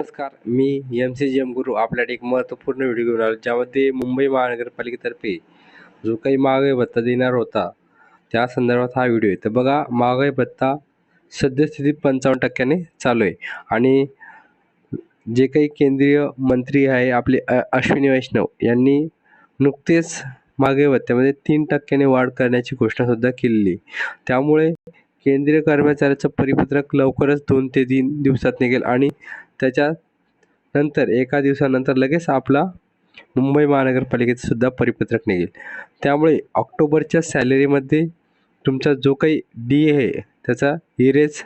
नमस्कार मी M C G M Guru आपल्याकडे एक महत्त्वपूर्ण व्हिडिओ घेऊन आलो ज्यामध्ये मुंबई महानगरपालिकेतर्फे जो काही महागाई भत्ता देणार होता त्या संदर्भात हा व्हिडिओ आहे. तर बघा महागाई भत्ता सद्यस्थितीत पंचावन्न टक्क्याने चालू आहे. आणि जे काही केंद्रीय मंत्री आहे आपले अश्विनी वैष्णव यांनी नुकतेच महागाई भत्त्यामध्ये तीन टक्क्याने वाढ करण्याची घोषणासुद्धा केलेली त्यामुळे केंद्रीय कर्मचाऱ्याचं परिपत्रक लवकरच दोन ते तीन दिवसात निघेल आणि त्याच्या नंतर एका दिवसानंतर लगेच आपला मुंबई महानगरपालिकेचं सुद्धा परिपत्रक निघेल. त्यामुळे ऑक्टोबरच्या सॅलरीमध्ये तुमचा जो काही डी ए आहे त्याचा इरेज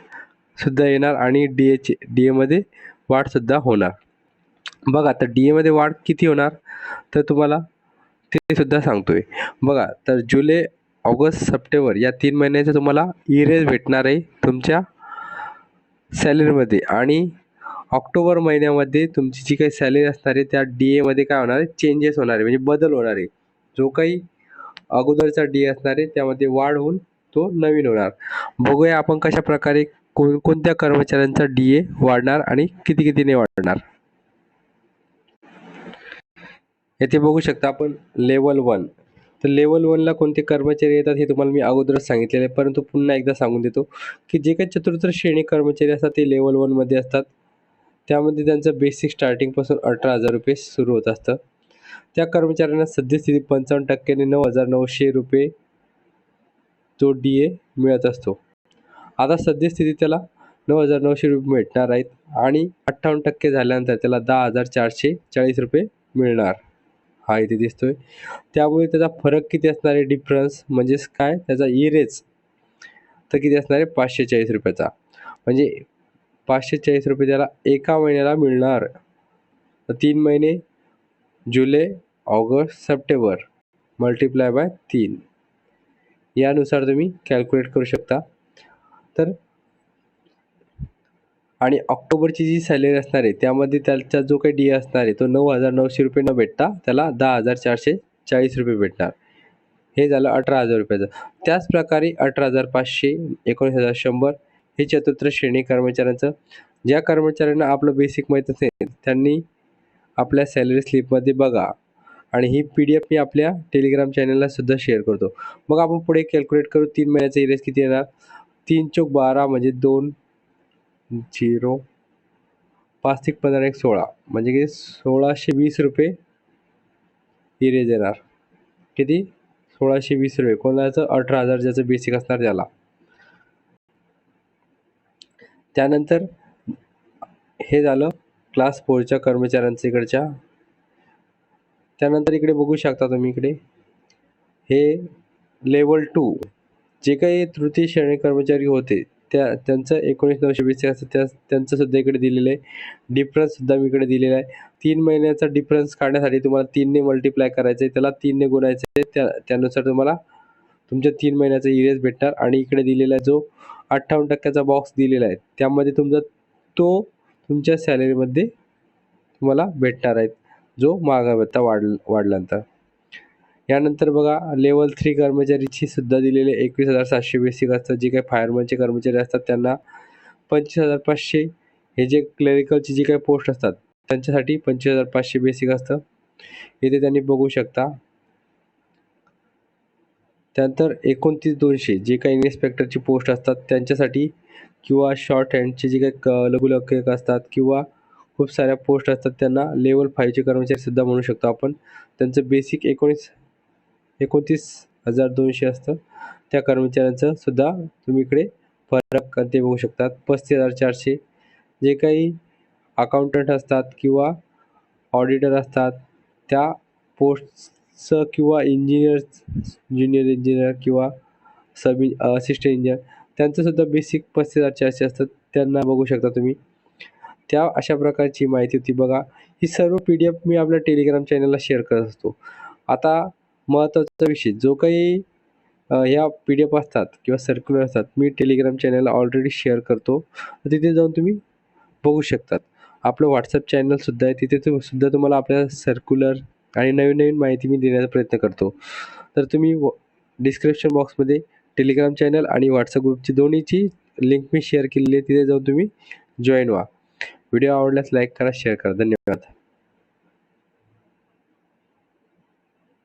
सुद्धा येणार आणि डी एचे डी एमध्ये वाढसुद्धा होणार. बघा तर डी एमध्ये वाढ किती होणार? तर तुम्हाला ते सुद्धा सांगतोय. बघा तर जुलै ऑगस्ट सप्टेंबर या तीन महिन्याचं तुम्हाला इरेज भेटणार आहे तुमच्या सॅलरीमध्ये आणि ऑक्टोबर महिन्यामध्ये तुमची जी काही सॅलरी असणार आहे त्या डी एमध्ये काय होणार आहे? चेंजेस होणार आहे. म्हणजे बदल होणार आहे. जो काही अगोदरचा डी ए असणार आहे त्यामध्ये वाढ होऊन तो नवीन होणार. बघूया आपण कशा प्रकारे कोणकोणत्या कर्मचाऱ्यांचा डी ए वाढणार आणि किती कितीने वाढणार. येथे बघू शकता आपण लेवल वन तर लेवल वनला कोणते कर्मचारी येतात हे तुम्हाला मी अगोदरच सांगितलेलं आहे. परंतु पुन्हा एकदा सांगून देतो की जे काही चतुर्थ श्रेणी कर्मचारी असतात ते लेवल वनमध्ये असतात. त्यामध्ये त्यांचं बेसिक स्टार्टिंगपासून अठरा हजार रुपये सुरू होत असतं. त्या कर्मचाऱ्यांना सद्यस्थिती पंचावन्न टक्क्याने नऊ हजार नऊशे रुपये तो डी ए मिळत असतो. आता सद्यस्थिती त्याला नऊ हजार नऊशे रुपये भेटणार आहेत आणि अठ्ठावन्न टक्के झाल्यानंतर त्याला दहा हजार चारशे चाळीस रुपये मिळणार. हा इथे दिसतोय. त्यामुळे त्याचा फरक किती असणार आहे? डिफरन्स म्हणजेच काय? त्याचा इरेज तर किती असणार आहे? पाचशे चाळीस रुपयाचा. म्हणजे पाचशे चाळीस रुपये त्याला एका महिन्याला मिळणार. तीन महिने जुलै ऑगस्ट सप्टेंबर मल्टिप्लाय बाय तीन. यानुसार तुम्ही कॅल्क्युलेट करू शकता. तर आणि ऑक्टोबरची जी सॅलरी असणार आहे त्यामध्ये त्याचा जो काही डी असणार आहे तो नऊ हजार नऊशे रुपये न भेटता त्याला दहा हजार चारशे चाळीस रुपये भेटणार. हे झालं अठरा हजार रुपयाचं. त्याच प्रकारे अठरा हजार पाचशे एकोणीस हजार शंभर हे चतुर्थ श्रेणी कर्मचाऱ्यांचं. ज्या कर्मचाऱ्यांना आपलं बेसिक माहीत असेल त्यांनी आपल्या सॅलरी स्लिपमध्ये बघा. आणि ही पी डी एफ मी आपल्या टेलिग्राम चॅनलला सुद्धा शेअर करतो. मग आपण पुढे कॅल्क्युलेट करू तीन महिन्याचा इरेज किती येणार? तीन चौक बारा म्हणजे दोन झिरो पाच ते पंधरा एक सोळा. म्हणजे की सोळाशे वीस रुपये इरेज येणार. किती? सोळाशे वीस रुपये. कोणाचं? अठरा हजार ज्याचं बेसिक असणार त्याला. त्यानंतर हे झालं क्लास फोरच्या कर्मचाऱ्यांचं इकडच्या. त्यानंतर इकडे बघू शकता तुम्ही इकडे. हे लेवल टू जे काही तृतीय श्रेणी कर्मचारी होते त्या त्यांचं एकोणीस नऊशे वीस असतं त्या त्यांचं सुद्धा इकडे दिलेलं आहे. डिफरन्ससुद्धा मी इकडे दिलेला आहे. तीन महिन्याचा डिफरन्स काढण्यासाठी तुम्हाला तीनने मल्टिप्लाय करायचं आहे त्याला तीनने गुणायचं आहे त्या त्यानुसार तुम्हाला तुमच्या तीन महिन्याचा इरेज भेटणार. आणि इकडे दिलेला जो अठ्ठावन्न टक्क्याचा बॉक्स दिलेला आहे. त्यामध्ये तुमचा तो तुमच्या सॅलरीमध्ये तुम्हाला भेटणार आहेत जो महागाई वाढ वाढल्यानंतर. यानंतर बघा लेवल थ्री कर्मचारीची सुद्धा दिलेले एकवीस हजार सातशे बेसिक असतात जे काही फायरमनचे कर्मचारी असतात त्यांना पंचवीस हजार पाचशे. हे जे क्लेरिकलची जी काही पोस्ट असतात त्यांच्यासाठी पंचवीस हजार पाचशे बेसिक असतं. इथे त्यांनी बघू शकता. त्यानंतर एकोणतीस दोनशे जे काही इन्स्पेक्टरची पोस्ट असतात त्यांच्यासाठी किंवा शॉर्ट हँडचे जे काही क लघुलेखक असतात किंवा खूप साऱ्या पोस्ट असतात त्यांना लेवल फाईव्हचे कर्मचारीसुद्धा म्हणू शकतो आपण. त्यांचं बेसिक एकोणीस एकोणतीस हजार दोनशे असतं. त्या कर्मचाऱ्यांचं सुद्धा तुम्ही इकडे फरक ते बघू शकतात. पस्तीस हजार चारशे. जे काही अकाउंटंट असतात किंवा ऑडिटर असतात त्या पोस्ट स किंवा इंजिनियर्स ज्युनियर इंजिनियर किंवा सब असिस्टंट इंजिनियर त्यांचंसुद्धा बेसिक पस्तीस हजारचे असे असतात. त्यांना बघू शकता तुम्ही. त्या अशा प्रकारची माहिती होती. बघा ही सर्व पी डी एफ मी आपल्या टेलिग्राम चॅनलला शेअर करत असतो. आता महत्त्वाचा विषय जो काही ह्या पी डी एफ असतात किंवा सर्क्युलर असतात मी टेलिग्राम चॅनलला ऑलरेडी शेअर करतो. तिथे जाऊन तुम्ही बघू शकतात. आपलं व्हॉट्सअप चॅनलसुद्धा आहे. तिथे सुद्धा तुम्हाला आपल्या सर्क्युलर आणि नवीन नवीन माहिती मी देण्याचा प्रयत्न करतो. तर तुम्ही व डिस्क्रिप्शन बॉक्समध्ये टेलिग्राम चॅनल आणि व्हॉट्सअप ग्रुपची दोन्हीची लिंक मी शेअर केलेली आहे तिथे जाऊन तुम्ही जॉईन व्हा. व्हिडिओ आवडल्यास लाईक करा शेअर करा. धन्यवाद.